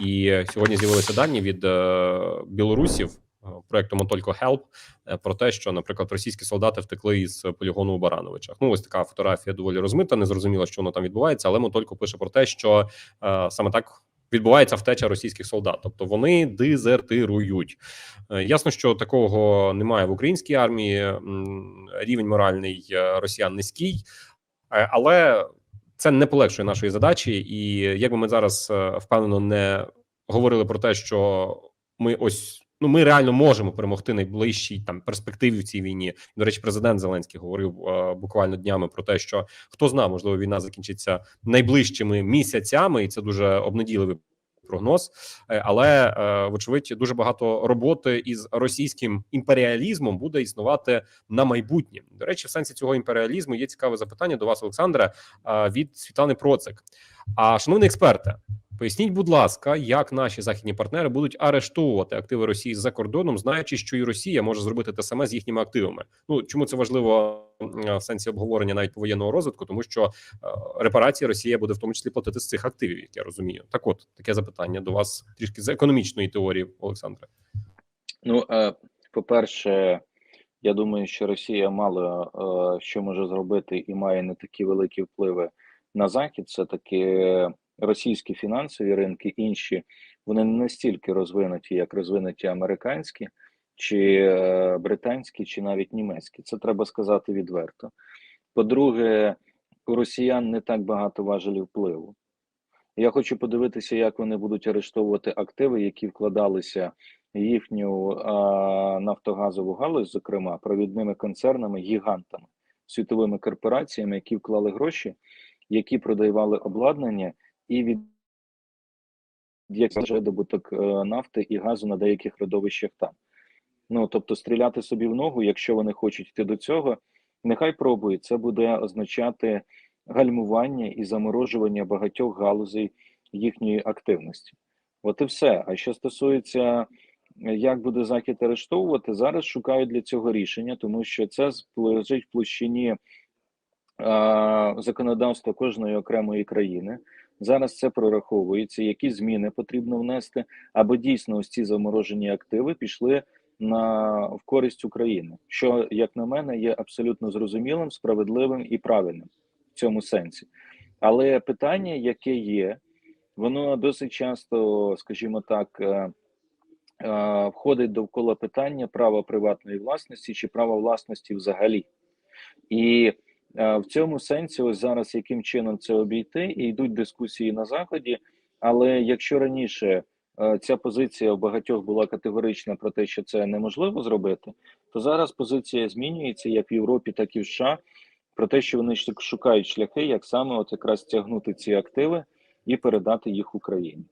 І сьогодні з'явилися дані від е, білорусів е, проекту Мотолько е, про те, що, наприклад, російські солдати втекли із полігону у Барановичах. Ну, ось така фотографія доволі розмита. Не зрозуміло, що воно там відбувається, але Мотолько пише про те, що е, саме так. Відбувається втеча російських солдат, тобто вони дезертирують. Ясно, що такого немає в українській армії. Рівень моральний росіян низький, але це не полегшує нашої задачі. І якби ми зараз е, впевнено не говорили про те, що ми ось ну ми реально можемо перемогти найближчій там перспективі в цій війні. До речі, президент Зеленський говорив е, буквально днями про те, що хто знає, можливо, війна закінчиться найближчими місяцями, і це дуже обнадійливий прогноз. Е, Але е, вочевидь дуже багато роботи із російським імперіалізмом буде існувати на майбутнє. До речі, в сенсі цього імперіалізму є цікаве запитання до вас, Олександре, е, від Світлани Процик. А шановний експерте, поясніть, будь ласка, як наші західні партнери будуть арештовувати активи Росії за кордоном, знаючи, що і Росія може зробити те саме з їхніми активами. Ну чому це важливо в сенсі обговорення навіть повоєнного розвитку, тому що е, репарації Росія буде в тому числі платити з цих активів, як я розумію. Так, от таке запитання до вас трішки з економічної теорії, Олександре. Ну, е, по-перше, я думаю, що Росія мало е, що може зробити і має не такі великі впливи на Захід. Це таки російські фінансові ринки, інші вони не настільки розвинуті, як розвинуті американські, чи е, британські, чи навіть німецькі. Це треба сказати відверто. По-друге, у росіян не так багато важелів впливу. Я хочу подивитися, як вони будуть арештовувати активи, які вкладалися їхню а, нафтогазову галузь, зокрема провідними концернами, гігантами, світовими корпораціями, які вклали гроші, які продавали обладнання і від як добуток е, нафти і газу на деяких родовищах там. Ну тобто, стріляти собі в ногу, якщо вони хочуть йти до цього, нехай пробують. Це буде означати гальмування і заморожування багатьох галузей їхньої активності. От і все. А що стосується, е, як буде захід арештовувати, зараз шукають для цього рішення, тому що це лежить в площині а, законодавства кожної окремої країни. Зараз це прораховується, які зміни потрібно внести, аби дійсно ось ці заморожені активи пішли на в користь України, що, як на мене, є абсолютно зрозумілим, справедливим і правильним в цьому сенсі. Але питання, яке є, воно досить часто, скажімо так, е, е, входить довкола питання права приватної власності чи права власності взагалі. І е, в цьому сенсі, ось зараз яким чином це обійти, і йдуть дискусії на заході. Але якщо раніше ця позиція у багатьох була категорична про те, що це неможливо зробити, то зараз позиція змінюється як в Європі, так і в США, про те, що вони шукають шляхи, як саме от якраз тягнути ці активи і передати їх Україні.